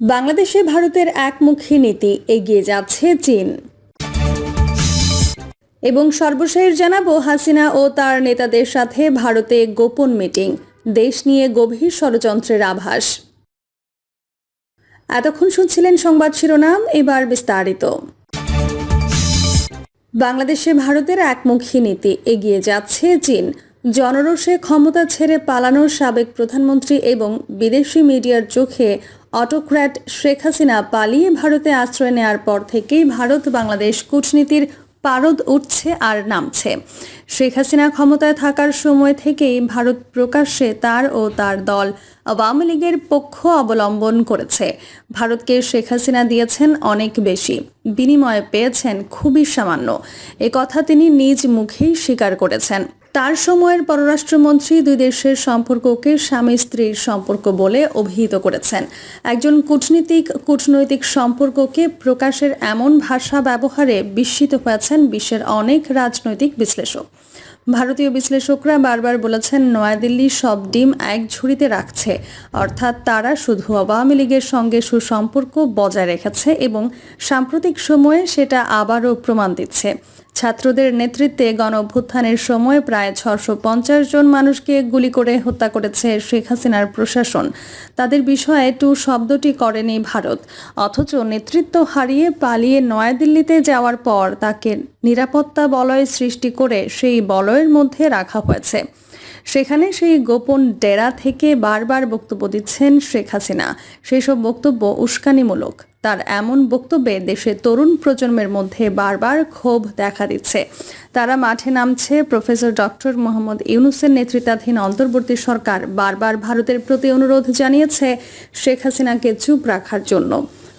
বাংলাদেশে ভারতের একমুখী নীতি এগিয়ে যাচ্ছে চীন। এবং সর্বশেষ জানাব হাসিনা ও তার নেতাদের সাথে ভারতে গোপন মিটিং। দেশ নিয়ে গভীর ষড়যন্ত্রের আভাস। এতক্ষণ শুনছিলেন সংবাদ শিরোনাম, এবার বিস্তারিত। বাংলাদেশে ভারতের একমুখী নীতি এগিয়ে যাচ্ছে চীন। জনরোষে ক্ষমতা ছেড়ে পালানোর সাবেক প্রধানমন্ত্রী এবং বিদেশি মিডিয়ার চোখে অটোক্র্যাট শেখ হাসিনা পালিয়ে ভারতে আশ্রয় নেওয়ার পর থেকেই ভারত বাংলাদেশ কূটনীতির পারদ উঠছে আর নামছে। শেখ হাসিনা ক্ষমতায় থাকার সময় থেকেই ভারত প্রকাশ্যে তার ও তার দল আওয়ামী লীগের পক্ষ অবলম্বন করেছে। ভারতকে শেখ হাসিনা দিয়েছেন অনেক বেশি। বিনিময়ে পেয়েছেন খুবই সামান্য। কথা তিনি নিজ মুখেই স্বীকার করেছেন। তার সময়ের পররাষ্ট্রমন্ত্রী দুই দেশের সম্পর্ককে স্বামী স্ত্রীর সম্পর্ক বলে অভিহিত করেছেন। একজন কূটনীতিক, কূটনৈতিক সম্পর্ককে প্রকাশের এমন ভাষা ব্যবহারে বিস্মিত হয়েছেন বিশ্বের অনেক রাজনৈতিক বিশ্লেষক। ভারতীয় বিশ্লেষকরা বারবার বলেছেন, নয়াদিল্লি সব ডিম এক ঝুড়িতে রাখছে। অর্থাৎ তারা শুধু আওয়ামী লীগের সঙ্গে সুসম্পর্ক বজায় রেখেছে এবং সাম্প্রতিক সময়ে সেটা আবারও প্রমাণ দিচ্ছে। ছাত্রদের নেতৃত্বে গণ অভ্যুত্থানের সময় প্রায় ছশো পঞ্চাশ জন মানুষকে গুলি করে হত্যা করেছে শেখ হাসিনার প্রশাসন। তাদের বিষয়ে টু শব্দটি করেনি ভারত। অথচ নেতৃত্ব হারিয়ে পালিয়ে নয়াদিল্লিতে যাওয়ার পর তাকে নিরাপত্তা বলয় সৃষ্টি করে সেই বলয়ের মধ্যে রাখা হয়েছে। সেখানে সেই গোপন ডেরা থেকে বারবার বক্তব্য দিচ্ছেন শেখ হাসিনা। সেসব বক্তব্য উস্কানিমূলক। তার এমন বক্তব্যে দেশের তরুণ প্রজন্মের মধ্যে বারবার ক্ষোভ দেখা দিচ্ছে। তারা মাঠে নামছে। প্রফেসর ডক্টর মোহাম্মদ ইউনুসের নেতৃত্বাধীন অন্তর্বর্তী সরকার বারবার ভারতের প্রতি অনুরোধ জানিয়েছে শেখ হাসিনাকে চুপ রাখার জন্য।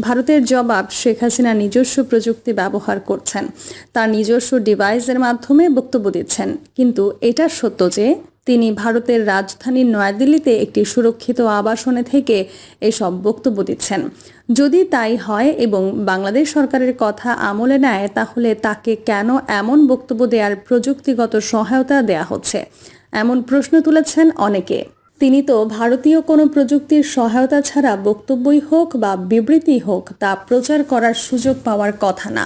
ভারতের জবাব শেখ হাসিনা নিজস্ব প্রযুক্তি ব্যবহার করছেন। তার নিজস্ব ডিভাইসের মাধ্যমে বক্তব্য দিচ্ছেন। কিন্তু এটা সত্য যে তিনি ভারতের রাজধানী নয়াদিল্লিতে একটি সুরক্ষিত আবাসনে থেকে এসব বক্তব্য দিচ্ছেন। যদি তাই হয় এবং বাংলাদেশ সরকারের কথা আমলে নেয়, তাহলে তাকে কেন এমন বক্তব্য দেওয়ার প্রযুক্তিগত সহায়তা দেয়া হচ্ছে? এমন প্রশ্ন তুলেছেন অনেকে। তিনি তো ভারতীয় কোনো প্রযুক্তির সহায়তা ছাড়া বক্তব্যই হোক বা বিবৃতি হোক তা প্রচার করার সুযোগ পাওয়ার কথা না।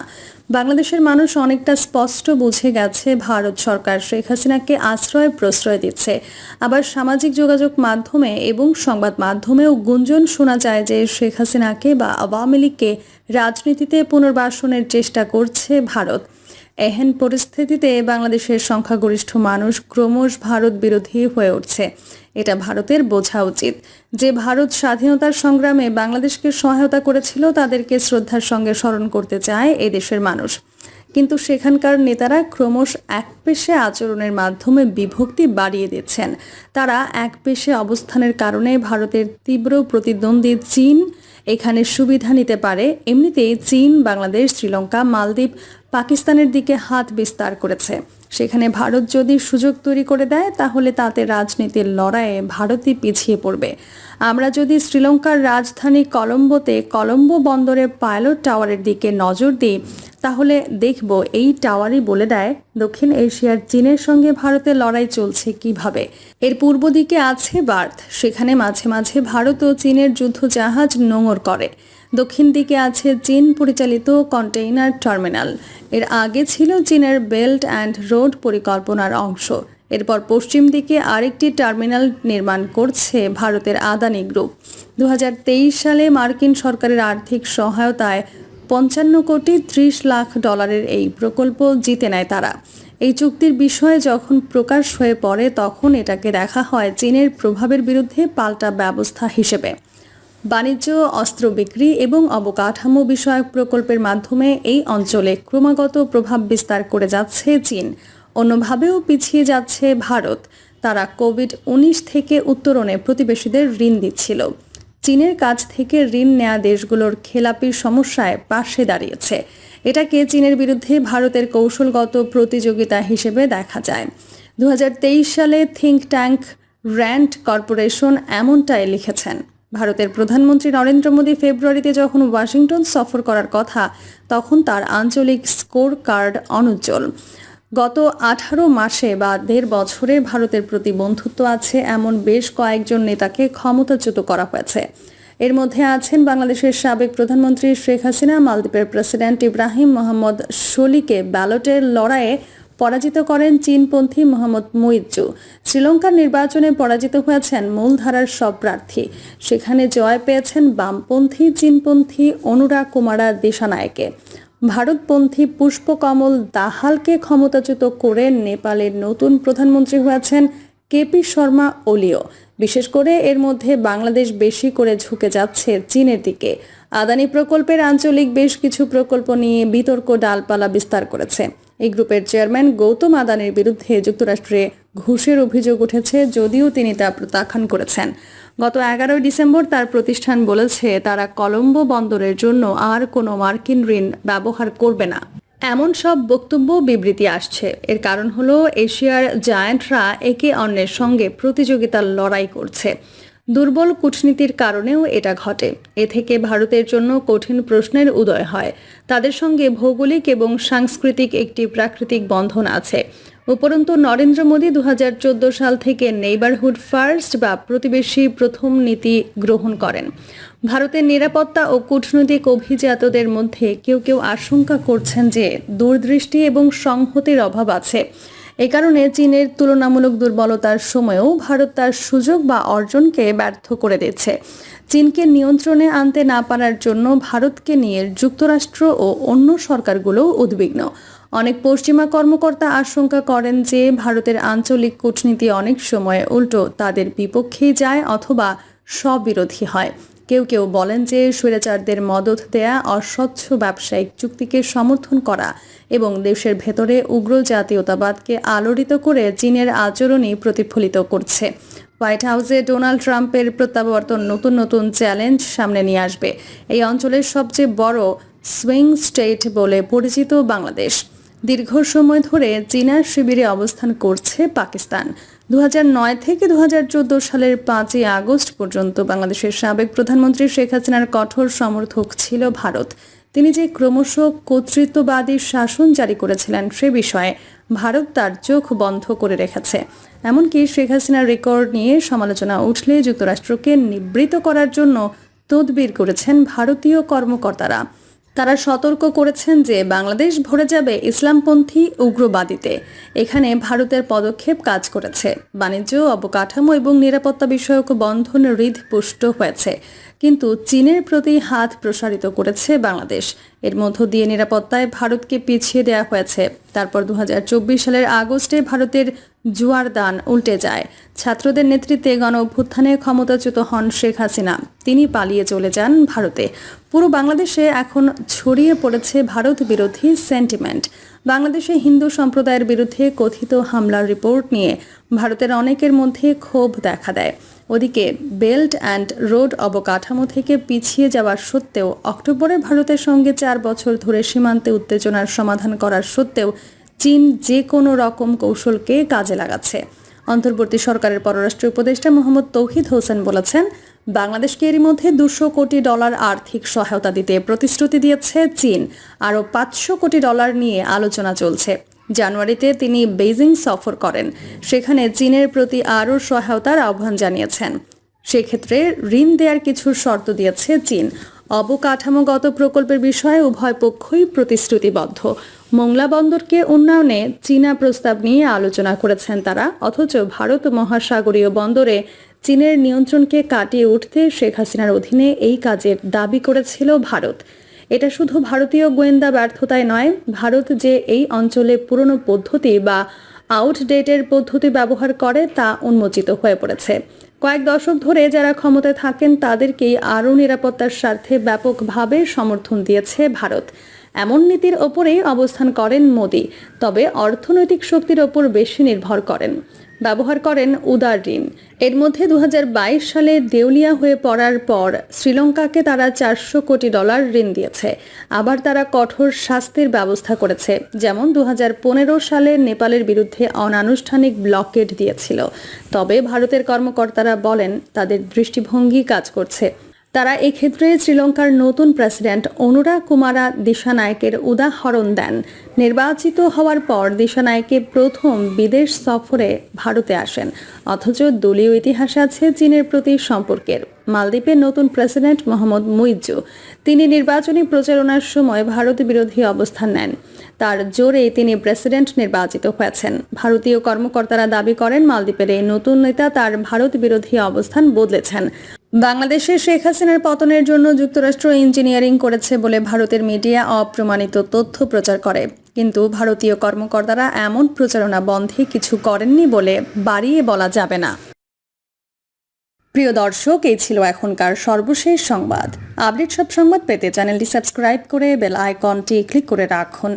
বাংলাদেশের মানুষ অনেকটা স্পষ্ট বুঝে গেছে ভারত সরকার শেখ হাসিনাকে আশ্রয় প্রশ্রয় দিচ্ছে। আবার সামাজিক যোগাযোগ মাধ্যমে এবং সংবাদ মাধ্যমেও গুঞ্জন শোনা যায় যে শেখ হাসিনাকে বা আওয়ামী লীগকে রাজনীতিতে পুনর্বাসনের চেষ্টা করছে ভারত। এহেন পরিস্থিতিতে বাংলাদেশের সংখ্যাগরিষ্ঠ মানুষ ক্রমশ ভারত বিরোধী হয়ে উঠছে। এটা ভারতের বোঝা উচিত। যে ভারত স্বাধীনতার সংগ্রামে বাংলাদেশকে সহায়তা করেছিল, তাদেরকে শ্রদ্ধার সঙ্গে স্মরণ করতে চায় এ দেশের মানুষ। কিন্তু সেখানকার নেতারা ক্রমশ একপেশে আচরণের মাধ্যমে বিভক্তি বাড়িয়ে দিচ্ছেন। তারা একপেশে অবস্থানের কারণে ভারতের তীব্র প্রতিদ্বন্দ্বী চীন এখানে সুবিধা নিতে পারে। এমনিতেই চীন, বাংলাদেশ, শ্রীলঙ্কা, মালদ্বীপ, পাকিস্তানের দিকে হাত বিস্তার করেছে। সেখানে ভারত যদি সুযোগ তৈরি করে দেয়, তাহলে তাতে রাজনীতির লড়াইয়ে ভারতই পিছিয়ে পড়বে। আমরা যদি শ্রীলঙ্কার রাজধানী কলম্বোতে কলম্বো বন্দরে পাইলট টাওয়ারের দিকে নজর দিই, তাহলে দেখব এই টাওয়ারই বলে দেয়, দক্ষিণ এশিয়ার চীনের সঙ্গে ভারতের লড়াই চলছে কীভাবে। এর পূর্ব দিকে আছে বার্থ, সেখানে মাঝে মাঝে ভারত ও চীনের যুদ্ধ জাহাজ নোঙর করে। দক্ষিণ দিকে আছে চীন পরিচালিত কন্টেইনার টার্মিনাল। এর আগে ছিল চীনের বেল্ট অ্যান্ড রোড পরিকল্পনার অংশ। এরপর পশ্চিম দিকে আরেকটি টার্মিনাল নির্মাণ করছে ভারতের আদানি গ্রুপ। দু হাজার তেইশ সালে মার্কিন সরকারের আর্থিক সহায়তায় পঞ্চান্ন কোটি ত্রিশ লাখ ডলারের এই প্রকল্প জিতে নেয় তারা। এই চুক্তির বিষয়ে যখন প্রকাশ হয়ে পড়ে, তখন এটাকে দেখা হয় চীনের প্রভাবের বিরুদ্ধে পাল্টা ব্যবস্থা হিসেবে। বাণিজ্য, অস্ত্র বিক্রি এবং অবকাঠামো বিষয়ক প্রকল্পের মাধ্যমে এই অঞ্চলে ক্রমাগত প্রভাব বিস্তার করে যাচ্ছে চীন। অন্যভাবেও পিছিয়ে যাচ্ছে ভারত। তারা কোভিড উনিশ থেকে উত্তরণে প্রতিবেশীদের ঋণ দিচ্ছিল। চীনের কাছ থেকে ঋণ নেয়া দেশগুলোর খেলাপির সমস্যায় পাশে দাঁড়িয়েছে। এটাকে চীনের বিরুদ্ধে ভারতের কৌশলগত প্রতিযোগিতা হিসেবে দেখা যায়। দু হাজার তেইশ সালে থিঙ্ক ট্যাঙ্ক র্যান্ড কর্পোরেশন এমনটাই লিখেছেন। ভারতের প্রধানমন্ত্রী নরেন্দ্র মোদী ফেব্রুয়ারিতে যখন ওয়াশিংটন সফর করার কথা, তখন তার আঞ্চলিক স্কোর কার্ড অনুজ্জ্বল। গত আঠারো মাসে বা দেড় বছরে ভারতের প্রতি বন্ধুত্ব আছে এমন বেশ কয়েকজন নেতাকে ক্ষমতাচ্যুত করা হয়েছে। এর মধ্যে আছেন বাংলাদেশের সাবেক প্রধানমন্ত্রী শেখ হাসিনা, মালদ্বীপের প্রেসিডেন্ট ইব্রাহিম মোহাম্মদ শোলিকে ব্যালটের লড়াইয়ে পরাজিত করেন চীনপন্থী মোহাম্মদ মুইজ্জু। শ্রীলঙ্কার নির্বাচনে পরাজিত হয়েছেন মূলধারার সব প্রার্থী। সেখানে জয় পেয়েছেন বামপন্থী চীনপন্থী অনুরাগ কুমারা দিশানায়কে। ভারতপন্থী পুষ্পকমল দাহালকে ক্ষমতাচ্যুত করে নেপালের নতুন প্রধানমন্ত্রী হয়েছেন কেপি শর্মা ওলিও। বিশেষ করে এর মধ্যে বাংলাদেশ বেশি করে ঝুঁকে যাচ্ছে চীনের দিকে। আদানি প্রকল্পের আঞ্চলিক বেশ কিছু প্রকল্প নিয়ে বিতর্ক ডালপালা বিস্তার করেছে। এই গ্রুপের চেয়ারম্যান গৌতম আদানির বিরুদ্ধে যুক্তরাষ্ট্রে ঘুষের অভিযোগ উঠেছে যদিও তিনি তা প্রত্যাখ্যান করেছেন। গত এগারোই ডিসেম্বর তার প্রতিষ্ঠান বলেছে, তারা কলম্বো বন্দরের জন্য আর কোনো মার্কিন ঋণ ব্যবহার করবে না। এমন সব বক্তব্য বিবৃতি আসছে। এর কারণ হলো, এশিয়ার জায়ান্টরা একে অন্যের সঙ্গে প্রতিযোগিতার লড়াই করছে। দুর্বল কূটনীতির কারণেও এটা ঘটে। এ থেকে ভারতের জন্য কঠিন প্রশ্নের উদয় হয়। তাদের সঙ্গে ভৌগোলিক এবং সাংস্কৃতিক একটি প্রাকৃতিক বন্ধন আছে। উপরন্তু নরেন্দ্র মোদী দুহাজার চোদ্দ সাল থেকে নেইবারহুড ফার্স্ট বা প্রতিবেশী প্রথম নীতি গ্রহণ করেন। ভারতের নিরাপত্তা ও কূটনৈতিক অভিজাতদের মধ্যে কেউ কেউ আশঙ্কা করছেন যে দূরদৃষ্টি এবং সংহতির অভাব আছে। এ কারণে চীনের তুলনামূলক দুর্বলতার সময়েও ভারত তার সুযোগ বা অর্জনকে ব্যর্থ করে দিচ্ছে চীনকে নিয়ন্ত্রণে আনতে না পারার জন্য ভারতকে নিয়ে যুক্তরাষ্ট্র ও অন্য সরকারগুলোও উদ্বিগ্ন। অনেক পশ্চিমা কর্মকর্তা আশঙ্কা করেন যে ভারতের আঞ্চলিক কূটনীতি অনেক সময় উল্টো তাদের বিপক্ষেই যায় অথবা স্ববিরোধী হয়। কেউ কেউ বলেন যে স্বৈরাচারদের মদত দেয়া অস্বচ্ছ ব্যবসায়িক চুক্তিকে সমর্থন করা এবং দেশের ভেতরে উগ্র জাতীয়তাবাদকে আলোড়িত করে চীনের আচরণই প্রতিফলিত করছে। হোয়াইট হাউসে ডোনাল্ড ট্রাম্পের প্রত্যাবর্তন নতুন নতুন চ্যালেঞ্জ সামনে নিয়ে আসবে। এই অঞ্চলের সবচেয়ে বড় সুইং স্টেট বলে পরিচিত বাংলাদেশ। দীর্ঘ সময় ধরে চীনার শিবিরে অবস্থান করছে পাকিস্তান। দু হাজার নয় থেকে দু হাজার চোদ্দ সালের পাঁচই আগস্ট পর্যন্ত বাংলাদেশের সাবেক প্রধানমন্ত্রী শেখ হাসিনার কঠোর সমর্থক ছিল ভারত। তিনি যে ক্রমশ কর্তৃত্ববাদী শাসন জারি করেছিলেন সে বিষয়ে ভারত তার চোখ বন্ধ করে রেখেছে। এমনকি শেখ হাসিনার রেকর্ড নিয়ে সমালোচনা উঠলে যুক্তরাষ্ট্রকে নিবৃত করার জন্য তদবির করেছেন ভারতীয় কর্মকর্তারা। তারা সতর্ক করেছেন যে বাংলাদেশ ভরে যাবে ইসলামপন্থী উগ্রবাদীতে। এখানে ভারতের পদক্ষেপ কাজ করেছে। বাণিজ্য, অবকাঠামো এবং নিরাপত্তা বিষয়ক বন্ধন হৃদপুষ্ট হয়েছে। কিন্তু চীনের প্রতি হাত প্রসারিত করেছে বাংলাদেশ। এর মধ্য দিয়ে নিরাপত্তায় ভারতকে পিছিয়ে দেওয়া হয়েছে। তারপর দু হাজার চব্বিশ সালের আগস্টে ভারতের জুয়ার দান উল্টে যায়। ছাত্রদের নেতৃত্বে গণ অভ্যুত্থানে ক্ষমতাচ্যুত হন শেখ হাসিনা। তিনি পালিয়ে চলে যান ভারতে। পুরো বাংলাদেশে এখন ছড়িয়ে পড়েছে ভারত বিরোধী সেন্টিমেন্ট বাংলাদেশে হিন্দু সম্প্রদায়ের বিরুদ্ধে কথিত হামলার রিপোর্ট নিয়ে ভারতের অনেকের মধ্যে ক্ষোভ দেখা দেয়। ওদিকে বেল্ট অ্যান্ড রোড অবকাঠামো থেকে পিছিয়ে যাওয়া সত্ত্বেও অক্টোবরে ভারতের সঙ্গে চার বছর ধরে সীমান্তে উত্তেজনার সমাধান করার সত্ত্বেও চীন যে কোনো রকম কৌশলকে কাজে লাগাচ্ছে। অন্তর্বর্তী সরকারের পররাষ্ট্র উপদেষ্টা মোহাম্মদ তৌহিদ হোসেন বলেছেন, বাংলাদেশকে এরই মধ্যে দুশো কোটি ডলার আর্থিক সহায়তা দিতে প্রতিশ্রুতি দিয়েছে চীন, আরও পাঁচশো কোটি ডলার নিয়ে আলোচনা চলছে। জানুয়ারিতে তিনি বেইজিং সফর করেন, সেখানে চীনের প্রতি আরও সহায়তার আহ্বান জানিয়েছেন। সেক্ষেত্রে ঋণ দেওয়ার কিছু শর্ত দিয়েছে চীন অবকাঠামোগত প্রকল্পের বিষয়ে উভয় পক্ষই প্রতিশ্রুতিবদ্ধ। মোংলা বন্দরকে উন্নয়নে চীনা প্রস্তাব নিয়ে আলোচনা করেছেন তারা, অথচ ভারত মহাসাগরীয় বন্দরে চীনের নিয়ন্ত্রণকে কাটিয়ে উঠতে শেখ হাসিনার অধীনে এই কাজের দাবি করেছিল ভারত। এটা শুধু ভারতীয় গোয়েন্দা ব্যর্থতায় নয়, ভারত যে এই অঞ্চলে পুরনো পদ্ধতি বা আউটডেটের পদ্ধতি ব্যবহার করে তা উন্মোচিত হয়ে পড়েছে। কয়েক দশক ধরে যারা ক্ষমতায় থাকেন, তাদেরকেই আরও নিরাপত্তার স্বার্থে ব্যাপকভাবে সমর্থন দিয়েছে ভারত। এমন নীতির ওপরেই অবস্থান করেন মোদি, তবে অর্থনৈতিক শক্তির ওপর বেশি নির্ভর করেন। ব্যবহার করেন উদার ঋণ এর মধ্যে দু হাজার বাইশ সালে দেউলিয়া হয়ে পড়ার পর শ্রীলঙ্কাকে তারা চারশো কোটি ডলার ঋণ দিয়েছে। আবার তারা কঠোর শাস্তির ব্যবস্থা করেছে, যেমন দু হাজার পনেরো সালে নেপালের বিরুদ্ধে অনানুষ্ঠানিক ব্লকেট দিয়েছিল। তবে ভারতের কর্মকর্তারা বলেন, তাদের দৃষ্টিভঙ্গি কাজ করছে। তারা এক্ষেত্রে শ্রীলঙ্কার নতুন প্রেসিডেন্ট অনুরা কুমারা দিশানায়কের উদাহরণ দেন। নির্বাচিত হওয়ার পর দিশানায়কে প্রথম বিদেশ সফরে ভারতে আসেন। অথচ দলীয় ইতিহাসে আছে চীনের প্রতি সম্পর্কের। মালদ্বীপের নতুন প্রেসিডেন্ট মোহাম্মদ মুইজু তিনি নির্বাচনী প্রচারণার সময় ভারত বিরোধী অবস্থান নেন। তার জোরে তিনি প্রেসিডেন্ট নির্বাচিত হয়েছেন। ভারতীয় কর্মকর্তারা দাবি করেন, মালদ্বীপের এই নতুন নেতা তার ভারত বিরোধী অবস্থান বদলেছেন। বাংলাদেশে শেখ হাসিনার পতনের জন্য যুক্তরাষ্ট্র ইঞ্জিনিয়ারিং করেছে বলে ভারতের মিডিয়া অপ্রমাণিত তথ্য প্রচার করে। কিন্তু ভারতীয় কর্মকর্তারা এমন প্রচারণা বন্ধে কিছু করেননি বলে বাড়িয়ে বলা যাবে না। প্রিয় দর্শক, এই ছিল এখনকার সর্বশেষ সংবাদ। আপডেট সব সংবাদ পেতে চ্যানেলটি সাবস্ক্রাইব করে বেল আইকনটি ক্লিক করে রাখুন।